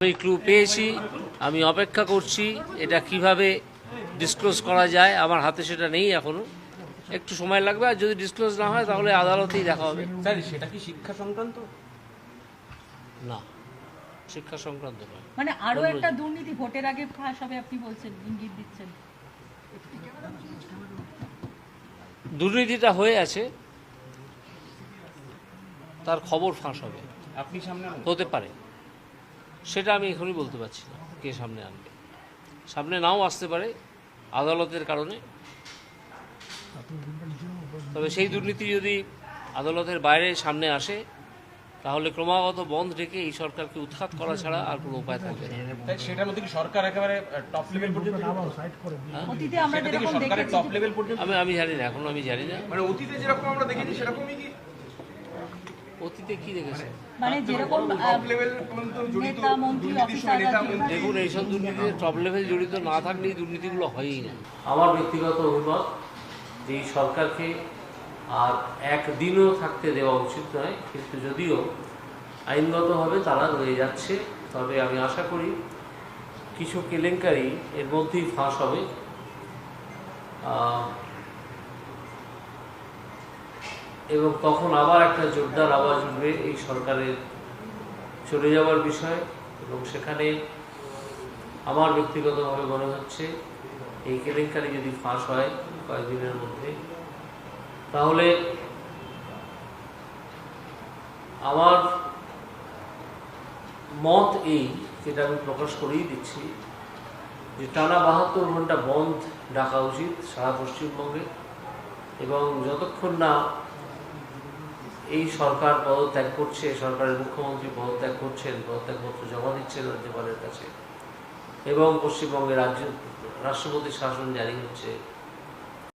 আমি ক্লু পেয়েছি আমি অপেক্ষা করছি এটা কীভাবে ডিসক্লোজ করা যায় আমার হাতে সেটা নেই এখনও। একটু সময় লাগবে আর যদি ডিসক্লোজ না হয় তাহলে আদালতেই দেখা হবে। স্যার সেটা কি শিক্ষা সংক্রান্ত? না শিক্ষা সংক্রান্ত নয়। মানে আরও একটা দুর্নীতি ভোটের আগে ফাঁস হবে আপনি বলছেন ইঙ্গিত দিচ্ছেন। দুর্নীতিটা হয়ে আছে তার খবর ফাঁস হবে। আপনি সামনে হতে পারে। সেটা আমি এখনই বলতে পারছি না কে সামনে আনবে। সামনে নাও আসতে পারে আদালতের কারণে। তবে সেই দুর্নীতি যদি আদালতের বাইরে সামনে আসে তাহলে ক্রমাগত বন্ধ রেখে এই সরকারকে উৎখাত করা ছাড়া আর কোনো উপায় থাকবে না। সেটার মধ্যে কি সরকার একেবারে টপ লেভেল পর্যন্ত অতীতে আমরা যেরকম সরকারের দেখেছি টপ লেভেল পর্যন্ত আমি আমি জানি না এখনও আমি জানি না। মানে অতীতে যেরকম আমরা দেখেছি সেরকমই কি অতীতে কি দেখেছে? মানে যেরকম আহ, নেতা, মন্ত্রী দেখুন এইসব দুর্নীতিতে টপ লেভেল জড়িত না থাকলে এই দুর্নীতিগুলো হয়ই না। আমার ব্যক্তিগত অভিমত যে সরকারকে আর একদিনও থাকতে দেওয়া উচিত নয় কিন্তু যদিও আইনগতভাবে তারা রয়ে যাচ্ছে তবে আমি আশা করি কিছু কেলেঙ্কারি এর মধ্যেই ফাঁস হবে। এবং তখন আবার একটা জোরদার আওয়াজ উঠবে এই সরকারের চলে যাওয়ার বিষয় এবং সেখানে আমার ব্যক্তিগতভাবে মনে হচ্ছে এই কেলেঙ্কারি যদি ফাঁস হয় কয়েকদিনের মধ্যে, তাহলে আমার মত এই যেটা আমি প্রকাশ করেই দিচ্ছি যে টানা বাহাত্তর ঘণ্টা বন্ধ ডাকা উচিত সারা পশ্চিমবঙ্গে এবং যতক্ষণ না এই সরকার পদত্যাগ করছে সরকারের মুখ্যমন্ত্রী পদত্যাগ করছেন, পদত্যাগপত্র জমা দিচ্ছেন রাজ্যপালের কাছে এবং পশ্চিমবঙ্গে রাজ্য, রাষ্ট্রপতির শাসন জারি হচ্ছে।